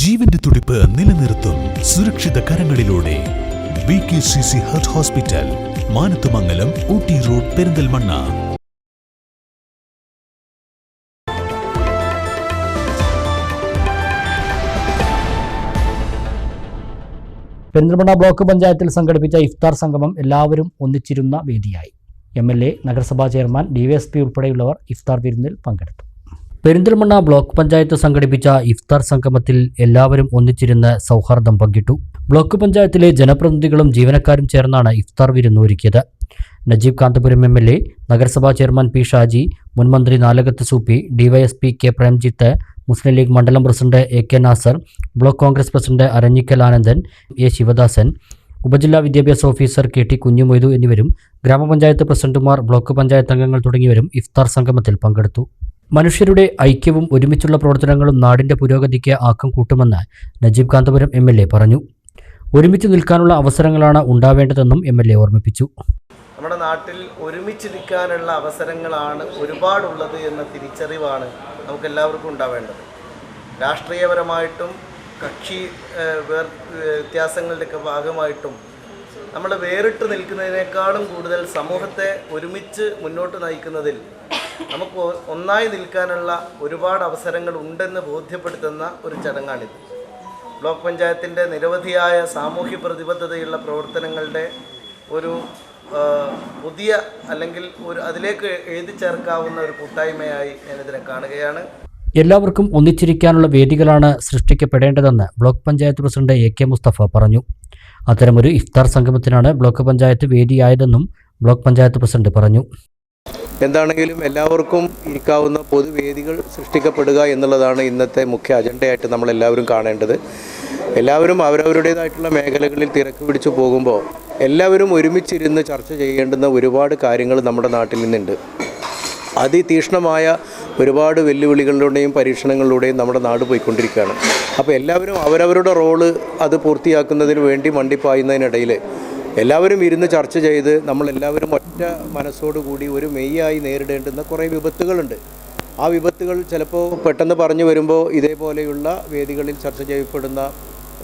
ജീവന്റെ തുടിപ്പ് നിലനിർത്തും സുരക്ഷിത കരങ്ങളിലൂടെ. B K C C heart hospital Manathumangalam Ooty road Perinthalmanna. Perinthalmanna block പഞ്ചായത്തിൽ സംഘടിപ്പിച്ച ഇഫ്താർ സംഗമം എല്ലാവരും ഒന്നിച്ചിരുന്ന വേദിയായി. എം എൽ എ നഗരസഭാ chairman D Y S P ഉൾപ്പെടെയുള്ളവർ ഇഫ്താർ വിരുന്നിൽ പങ്കെടുത്തു. പെരിന്തൽമണ്ണ ബ്ലോക്ക് പഞ്ചായത്ത് സംഘടിപ്പിച്ച ഇഫ്താർ സംഗമത്തിൽ എല്ലാവരും ഒന്നിച്ചിരുന്ന് സൗഹാർദ്ദം പങ്കിട്ടു. ബ്ലോക്ക് പഞ്ചായത്തിലെ ജനപ്രതിനിധികളും ജീവനക്കാരും ചേർന്നാണ് ഇഫ്താർ വിരുന്ന് ഒരുക്കിയത്. Najeeb Kanthapuram M L A നഗരസഭാ ചെയർമാൻ പി ഷാജി മുൻമന്ത്രി നാലകത്ത് സൂപ്പി ഡിവൈഎസ്പി കെ പ്രേംജിത്ത് മുസ്ലിം ലീഗ് മണ്ഡലം president A K Nasar block Congress president Aranhikkal Anandan A Sivadasan ഉപജില്ലാ വിദ്യാഭ്യാസ ഓഫീസർ കെ ടി കുഞ്ഞുമൊയ്തു എന്നിവരും ഗ്രാമപഞ്ചായത്ത് പ്രസിഡന്റുമാർ ബ്ലോക്ക് പഞ്ചായത്ത് അംഗങ്ങൾ തുടങ്ങിയവരും ഇഫ്താർ സംഗമത്തിൽ പങ്കെടുത്തു. മനുഷ്യരുടെ ഐക്യവും ഒരുമിച്ചുള്ള പ്രവർത്തനങ്ങളും നാടിന്റെ പുരോഗതിക്ക് ആക്കം കൂട്ടുമെന്ന് Najeeb Kanthapuram M L A പറഞ്ഞു. ഒരുമിച്ച് നിൽക്കാനുള്ള അവസരങ്ങളാണ് ഉണ്ടാവേണ്ടതെന്നും എം എൽ എ ഓർമ്മിപ്പിച്ചു. നമ്മുടെ നാട്ടിൽ ഒരുമിച്ച് നിൽക്കാനുള്ള അവസരങ്ങളാണ് ഒരുപാടുള്ളത് എന്ന തിരിച്ചറിവാണ് നമുക്ക് എല്ലാവർക്കും ഉണ്ടാവേണ്ടത്. രാഷ്ട്രീയപരമായിട്ടും കക്ഷി വേർ വ്യത്യാസങ്ങളുടെയൊക്കെ ഭാഗമായിട്ടും നമ്മൾ വേറിട്ട് നിൽക്കുന്നതിനേക്കാളും കൂടുതൽ സമൂഹത്തെ ഒരുമിച്ച് മുന്നോട്ട് നയിക്കുന്നതിൽ നമുക്ക് ഒന്നായി നിൽക്കാനുള്ള ഒരുപാട് അവസരങ്ങൾ ഉണ്ടെന്ന് ബോധ്യപ്പെടുത്തുന്ന ഒരു ചടങ്ങാണിത്. ബ്ലോക്ക് പഞ്ചായത്തിന്റെ നിരവധിയായ സാമൂഹ്യ പ്രതിബദ്ധതയുള്ള പ്രവർത്തനങ്ങളുടെ ഒരു പുതിയ അല്ലെങ്കിൽ ഒരു അതിലേക്ക് എഴുതി ചേർക്കാവുന്ന ഒരു കൂട്ടായ്മയായി ഞാനിതിനെ കാണുകയാണ്. എല്ലാവർക്കും ഒന്നിച്ചിരിക്കാനുള്ള വേദികളാണ് സൃഷ്ടിക്കപ്പെടേണ്ടതെന്ന് block panchayat president A K Mustafa പറഞ്ഞു. അത്തരമൊരു ഇഫ്താർ സംഗമത്തിനാണ് ബ്ലോക്ക് പഞ്ചായത്ത് വേദിയായതെന്നും ബ്ലോക്ക് പഞ്ചായത്ത് പ്രസിഡന്റ് പറഞ്ഞു. എന്താണെങ്കിലും എല്ലാവർക്കും ഇരിക്കാവുന്ന പൊതുവേദികൾ സൃഷ്ടിക്കപ്പെടുക എന്നുള്ളതാണ് ഇന്നത്തെ മുഖ്യ അജണ്ടയായിട്ട് നമ്മൾ എല്ലാവരും കാണേണ്ടത്. എല്ലാവരും അവരവരുടേതായിട്ടുള്ള മേഖലകളിൽ തിരക്ക് പിടിച്ചു പോകുമ്പോൾ എല്ലാവരും ഒരുമിച്ചിരുന്ന് ചർച്ച ചെയ്യേണ്ടുന്ന ഒരുപാട് കാര്യങ്ങൾ നമ്മുടെ നാട്ടിൽ നിന്നുണ്ട്. അതിതീക്ഷ്ണമായ ഒരുപാട് വെല്ലുവിളികളിലൂടെയും പരീക്ഷണങ്ങളിലൂടെയും നമ്മുടെ നാട് പോയിക്കൊണ്ടിരിക്കുകയാണ്. അപ്പോൾ എല്ലാവരും അവരവരുടെ റോൾ അത് പൂർത്തിയാക്കുന്നതിന് വേണ്ടി മണ്ടിപ്പായുന്നതിനിടയിൽ എല്ലാവരും ഇരുന്ന് ചർച്ച ചെയ്ത് നമ്മളെല്ലാവരും ഒറ്റ മനസ്സോടുകൂടി ഒരു മെയ്യായി നേരിടേണ്ടുന്ന കുറേ വിപത്തുകളുണ്ട്. ആ വിപത്തുകൾ ചിലപ്പോൾ പെട്ടെന്ന് പറഞ്ഞു വരുമ്പോൾ ഇതേപോലെയുള്ള വേദികളിൽ ചർച്ച ചെയ്യപ്പെടുന്ന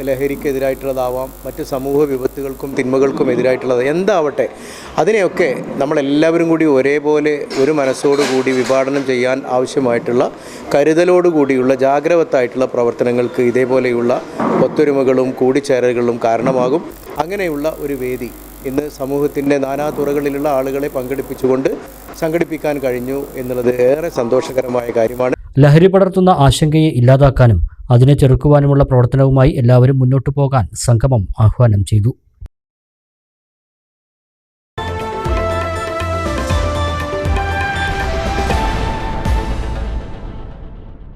ലഹരിക്കെതിരായിട്ടുള്ളതാവാം മറ്റ് സമൂഹ വിപത്തുകൾക്കും തിന്മകൾക്കും എതിരായിട്ടുള്ളത് എന്താവട്ടെ അതിനെയൊക്കെ നമ്മളെല്ലാവരും കൂടി ഒരേപോലെ ഒരു മനസ്സോടുകൂടി വിഭാടനം ചെയ്യാൻ ആവശ്യമായിട്ടുള്ള കരുതലോടുകൂടിയുള്ള ജാഗ്രവത്തായിട്ടുള്ള പ്രവർത്തനങ്ങൾക്ക് ഇതേപോലെയുള്ള ഒത്തൊരുമകളും കൂടിച്ചേരലുകളും കാരണമാകും. അങ്ങനെയുള്ള ഒരു വേദി ഇന്ന് സമൂഹത്തിന്റെ നാനാ തുറകളിലുള്ള ആളുകളെ പങ്കെടുപ്പിച്ചുകൊണ്ട് സംഘടിപ്പിക്കാൻ കഴിഞ്ഞു എന്നുള്ളത് ഏറെ സന്തോഷകരമായ കാര്യമാണ്. ലഹരി പടർത്തുന്ന ആശങ്കയെ ഇല്ലാതാക്കാനും അതിനെ ചെറുക്കുവാനുമുള്ള പ്രവർത്തനവുമായി എല്ലാവരും മുന്നോട്ടു പോകാൻ സംഗമം ആഹ്വാനം ചെയ്തു